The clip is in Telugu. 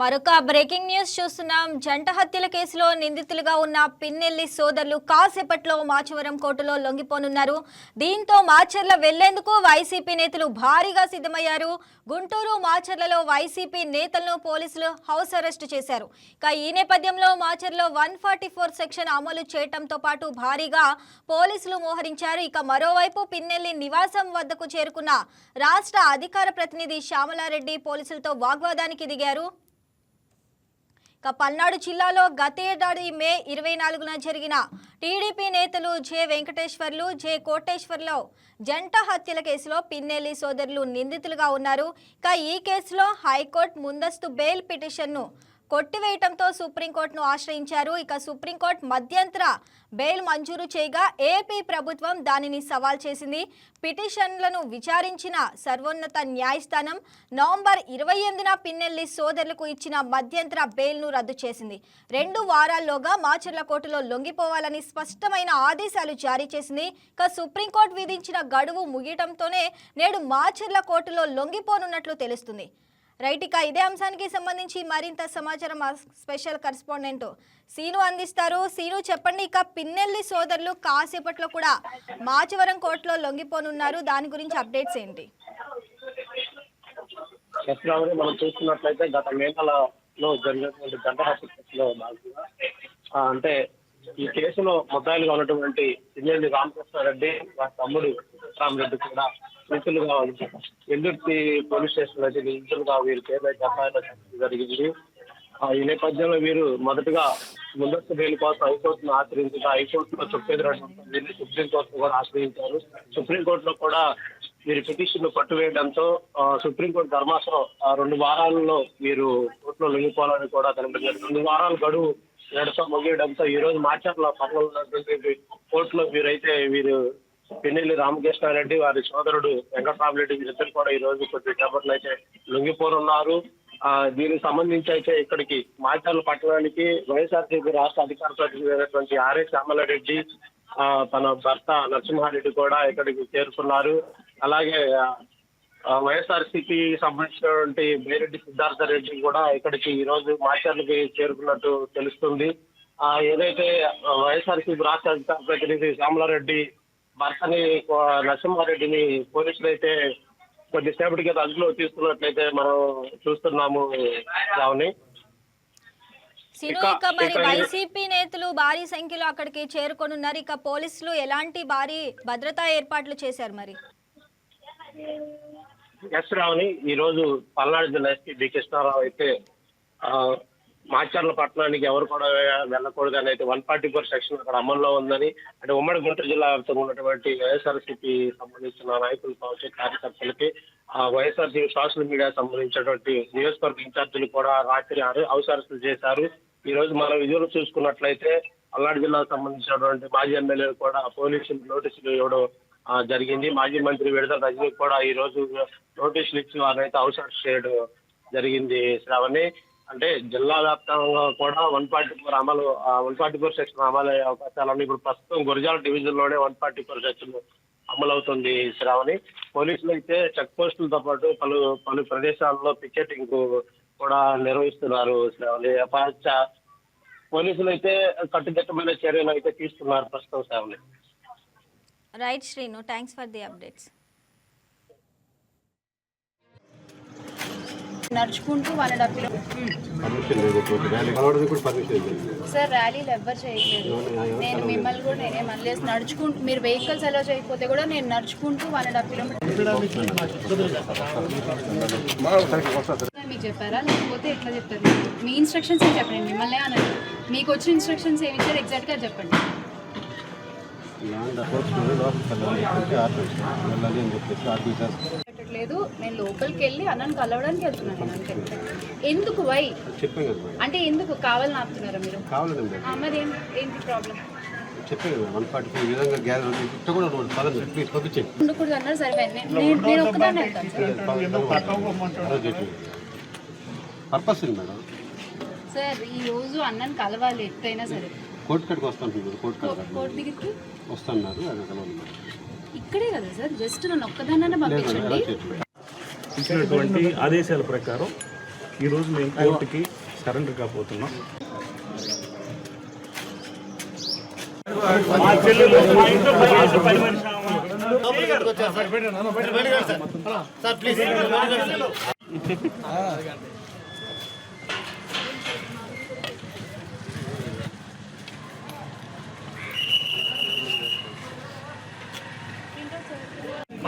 మరొక బ్రేకింగ్ న్యూస్ చూస్తున్నాం. జంట హత్యల కేసులో నిందితులుగా ఉన్న పిన్నెల్లి సోదరులు కాసేపట్లో మాచవరం కోర్టులో లొంగిపోనున్నారు. దీంతో మాచర్ల వెళ్ళేందుకు వైసీపీ నేతలు భారీగా సిద్ధమయ్యారు. గుంటూరు మాచర్లలో వైసీపీ నేతలను పోలీసులు హౌస్ అరెస్ట్ చేశారు. ఇక ఈ నేపథ్యంలో మాచర్లో వన్ ఫార్టీ ఫోర్ సెక్షన్ అమలు చేయటంతో పాటు భారీగా పోలీసులు మోహరించారు. ఇక మరోవైపు పిన్నెల్లి నివాసం వద్దకు చేరుకున్న రాష్ట్ర అధికార ప్రతినిధి శ్యామలారెడ్డి పోలీసులతో వాగ్వాదానికి దిగారు. ఇక పల్నాడు జిల్లాలో గతేడాది మే ఇరవై నాలుగున జరిగిన టీడీపీ నేతలు జె వెంకటేశ్వర్లు జె కోటేశ్వర్లో జంట హత్యల కేసులో పిన్నెల్లి సోదరులు నిందితులుగా ఉన్నారు. ఇక ఈ కేసులో హైకోర్టు ముందస్తు బెయిల్ పిటిషన్ను కొట్టివేయటంతో సుప్రీంకోర్టును ఆశ్రయించారు. ఇక సుప్రీంకోర్టు మధ్యంతర బెయిల్ మంజూరు చేయగా ఏపీ ప్రభుత్వం దానిని సవాల్ చేసింది. పిటిషన్లను విచారించిన సర్వోన్నత న్యాయస్థానం నవంబర్ ఇరవై ఎనిమిదిన పిన్నెల్లి సోదరులకు ఇచ్చిన మధ్యంతర బెయిల్ను రద్దు చేసింది. రెండు వారాల్లోగా మాచర్ల కోర్టులో లొంగిపోవాలని స్పష్టమైన ఆదేశాలు జారీ చేసింది. ఇక సుప్రీంకోర్టు విధించిన గడువు ముగియటంతోనే నేడు మాచర్ల కోర్టులో లొంగిపోనున్నట్లు తెలుస్తుంది. రైట్ ఇక ఇదే అంశానికి సంబంధించి మరింత సమాచారం స్పెషల్ కరెస్పాండెంట్ సీను అందిస్తారు. సీను చెప్పండి ఇక పిన్నెల్లి సోదరులు కాసేపట్లో కూడా మాచవరం కోర్టులో లొంగిపోనున్నారు. దాని గురించి అప్డేట్స్ ఏంటి? మనం చూస్తున్నట్లయితే గత మే నెలలో జరిగినటువంటి గంట అంటే ఈ కేసులో ముద్దాయిలుగా ఉన్నటువంటి పిన్నెల్లి రామకృష్ణారెడ్డి వారి తమ్ముడు రామరెడ్డి కూడా నిధులుగా ఎల్లుర్తి పోలీస్ స్టేషన్ అయితే నిధులుగా వీరి పేరు ఎఫ్ఐఆర్ జరిగింది. ఆ, ఈ నేపథ్యంలో వీరు మొదటగా ముందస్తు బెయిల్ కోసం హైకోర్టును ఆశ్రయించగా హైకోర్టులో చెప్పేది సుప్రీంకోర్టును కూడా ఆశ్రయించారు. సుప్రీంకోర్టులో కూడా వీరి పిటిషన్ పట్టువేయడంతో ఆ, సుప్రీంకోర్టు ధర్మాసనం ఆ, రెండు వారాల్లో వీరు కోర్టులో లొంగిపోవాలని కూడా తెలిపారు రెండు వారాల గడువు ఏడుతో ముగియడంతో ఈ రోజు మాచర్ల పక్కన కోర్టులో వీరైతే వీరు పిన్నెల్లి రామకృష్ణారెడ్డి వారి సోదరుడు వెంకటరామరెడ్డి వీరిద్దరు కూడా ఈ రోజు కొద్ది సేపట్లో అయితే లొంగిపోనున్నారు. ఆ, దీనికి సంబంధించి అయితే ఇక్కడికి మాచర్ల పట్టణానికి వైఎస్ఆర్సీపీ రాష్ట్ర అధికార ప్రతినిధి అయినటువంటి ఆర్ఏ శ్యామలారెడ్డి ఆ, తన భర్త నరసింహారెడ్డి కూడా ఇక్కడికి చేరుకున్నారు. అలాగే వైఎస్ఆర్సీపీ సంబంధించినటువంటి బైరెడ్డి సిద్ధార్థ రెడ్డి కూడా ఇక్కడికి ఈ రోజు మాచర్లకి చేరుకున్నట్టు తెలుస్తుంది. ఆ, ఏదైతే వైఎస్ఆర్సీపీ రాష్ట్ర ప్రతినిధి శ్యామలారెడ్డి భర్తని నరసింహారెడ్డిని పోలీసులు అయితే కొద్దిసేపటి క్రితం అదుపులో తీసుకున్నట్లయితే మనం చూస్తున్నాము రావుని సీను ఇక- మరి వైసీపీ నేతలు భారీ సంఖ్యలో అక్కడికి చేరుకొనున్నారు. ఇక పోలీసులు ఎలాంటి భారీ భద్రతా ఏర్పాట్లు చేశారు మరి? ఎస్ రావుని ఈ రోజు పల్నాడు జిల్లా ఎస్పీ బి కృష్ణారావు అయితే మాచర్ల పట్టణానికి ఎవరు కూడా వెళ్ళకూడదు అని అయితే వన్ ఫార్టీ ఫోర్ సెక్షన్ అక్కడ అమల్లో ఉందని అంటే ఉమ్మడి గుంటూరు జిల్లా వ్యాప్తంగా ఉన్నటువంటి వైఎస్ఆర్సీపీ సంబంధించిన నాయకులు కావచ్చు కార్యకర్తలకి ఆ వైఎస్ఆర్సీపీ సోషల్ మీడియా సంబంధించినటువంటి నియోజకవర్గ ఇన్ఛార్జీలు కూడా రాత్రి హౌస్ అరెస్టులు చేశారు. ఈ రోజు మనం విజువల్ చూసుకున్నట్లయితే పల్నాడు జిల్లాకు సంబంధించినటువంటి మాజీ ఎమ్మెల్యేలు కూడా పోలీసులు నోటీసులు ఇవ్వడం జరిగింది. మాజీ మంత్రి విడుదల రజనీ కూడా ఈ రోజు నోటీస్ ఇచ్చి వారినైతే హౌస్ అరెస్ట్ చేయడం జరిగింది శ్రావణి. అంటే జిల్లా వ్యాప్తంగా కూడా వన్ ఫార్టీ ఫోర్ అమలు వన్ ఫార్టీ ఫోర్ సెక్షన్ అమలు అయ్యే అవకాశాలు ఇప్పుడు ప్రస్తుతం గురజాల డివిజన్లోనే వన్ ఫార్టీ ఫోర్ సెక్షన్ అమలవుతుంది శ్రావణి. పోలీసులు అయితే చెక్ పోస్టులతో పాటు పలు పలు ప్రదేశాల్లో పికెటింగ్ కూడా నిర్వహిస్తున్నారు శ్రావణి. పోలీసులు అయితే కట్టుదిట్టమైన చర్యలు అయితే తీసుకున్నారు ప్రస్తుతం Sravani. Right Srinu thanks for the updates నడుచుకుంటూ one and half kilo sir ర్యాలీలు ఎవ్వరు చేయట్లేదు. నేను మిమ్మల్ని కూడా నేనే మళ్ళీ నడుచుకుంటూ మీరు వెహికల్స్ అలో చేయకపోతే కూడా నేను నడుచుకుంటూ వన్ అండ్ హాఫ్ కిలోమీటర్ మీకు చెప్పారా? లేకపోతే ఎట్లా చెప్తారు? మీ ఇన్స్ట్రక్షన్స్ ఏం చెప్పండి? మిమ్మల్ని అనండి మీకు వచ్చిన ఇన్స్ట్రక్షన్స్ ఏమి ఇచ్చారు ఎగ్జాక్ట్గా చెప్పండి. ల్యాండ్ అప్రోచ్ లోపలికి వెళ్ళాలి అంటే ఆర్టీసీ వెళ్ళాలి అని చెప్పేసి ఆర్టీసీ పెట్టట్లేదు నేను లోపలికి వెళ్ళి అన్నను కలవడానికి వెళ్తున్నాను నేను అంతే. ఎందుకు వై చెప్పాం కదా. మేడం అంటే ఎందుకు కావాలని ఆపుతున్నారా మీరు? కావాలండి మరి ఏంటి ప్రాబ్లం చెప్పాం కదా వన్ ఫార్టీ ఫైవ్ విధంగా గ్యాస్ ఇట్లా కూడా రోడ్ పదండి ప్లీజ్ పంపించండి. ఉండకూడదు అన్నారు సరే నేను నేను- నేను ఒక్కదాన్ని వెళ్తాను సార్. పర్పస్ ఉంది మేడం? సార్ ఈ రోజు అన్నను కలవాలి ఎట్టయినా సరే. కోర్టు వస్తాను కోర్టు కోర్టు వస్తున్నారు ఇక్కడే కదా సార్ జస్ట్ నన్ను ఒక్కదాన్నే పంపించండి ఇచ్చినటువంటి ఆదేశాల ప్రకారం ఈరోజు మేము కోర్టుకి సరెండర్ కాబోతున్నాం సార్ ప్లీజ్